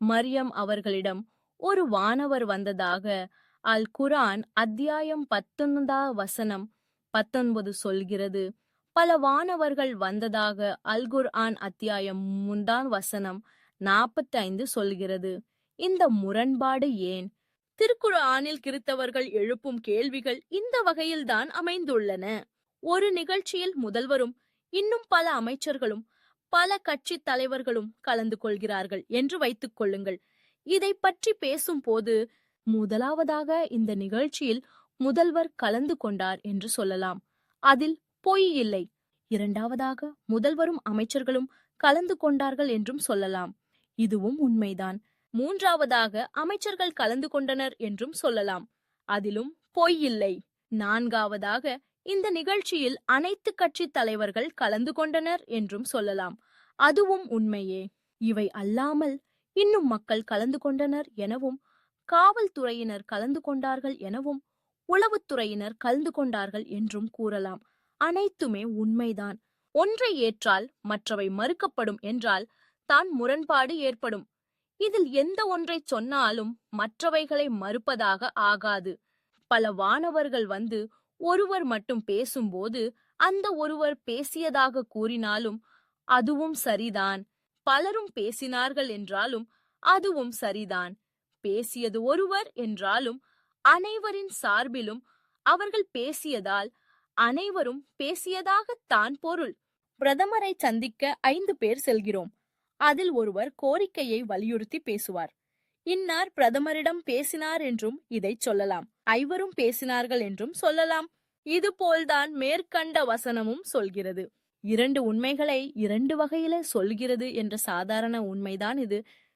மரியம் அவர்களிடம் ஒரு வானவர் வந்ததாக அல் குரான் அத்தியாயம் பத்தொன்பதா வசனம் பத்தொன்பது சொல்கிறது பல வானவர்கள் வந்ததாக அல் குர்ஆன் அத்தியாயம் முந்தாம் வசனம் நாற்பத்தி ஐந்து சொல்கிறது இந்த முரண்பாடு ஏன்? திருக்குர்ஆனில் கிறித்தவர்கள் எழுப்பும் கேள்விகள் இந்த வகையில்தான் அமைந்துள்ளன. ஒரு நிகழ்ச்சியில் முதல்வரும் இன்னும் பல அமைச்சர்களும் பல கட்சி தலைவர்களும் கலந்து கொள்கிறார்கள் என்று வைத்துக் கொள்ளுங்கள். இதை பற்றி பேசும்போது முதலாவதாக இந்த நிகழ்ச்சியில் முதல்வர் கலந்து கொண்டார் என்று சொல்லலாம். அதில் பொய் இல்லை. இரண்டாவதாக முதல்வரும் அமைச்சர்களும் கலந்து கொண்டார்கள் என்றும் சொல்லலாம். இதுவும் உண்மைதான். மூன்றாவதாக அமைச்சர்கள் கலந்து கொண்டனர் என்றும் சொல்லலாம். அதிலும் பொய் இல்லை. நான்காவதாக இந்த நிகழ்ச்சியில் அனைத்து கட்சி தலைவர்கள் கலந்து கொண்டனர் என்றும் சொல்லலாம். அதுவும் உண்மையே. இவை அல்லாமல் இன்னும் மக்கள் கலந்து கொண்டனர் எனவும் காவல்துறையினர் கலந்து கொண்டார்கள் எனவும் உளவுத்துறையினர் கலந்து கொண்டார்கள் என்றும் கூறலாம். அனைத்துமே உண்மைதான். ஒன்றை ஏற்றால் மற்றவை மறுக்கப்படும் என்றால் தான் முரண்பாடு ஏற்படும். இதில் எந்த ஒன்றை சொன்னாலும் மற்றவைகளை மறுப்பதாக ஆகாது. பல வானவர்கள் வந்து ஒருவர் மட்டும் பேசும்போது அந்த ஒருவர் பேசியதாக கூறினாலும் அதுவும் சரிதான். பலரும் பேசினார்கள் என்றாலும் அதுவும் சரிதான். பேசியது ஒருவர் என்றாலும் அனைவரின் சார்பிலும் அவர்கள் பேசியதால் அனைவரும் பேசியதாக தான் பொருள். பிரதமரை சந்திக்க ஐந்து பேர் செல்கிறோம். அதில் ஒருவர் கோரிக்கையை வலியுறுத்தி பேசுவார். இன்னார் பிரதமரிடம் பேசினார் என்றும் இதை சொல்லலாம். ஐவரும் பேசினார்கள் என்றும் சொல்லலாம். இதுபோல்தான் மேற்கண்ட வசனமும் சொல்கிறது. இரண்டு உண்மைகளை இரண்டு வகையில சொல்கிறது என்ற சாதாரண உண்மைதான் இது.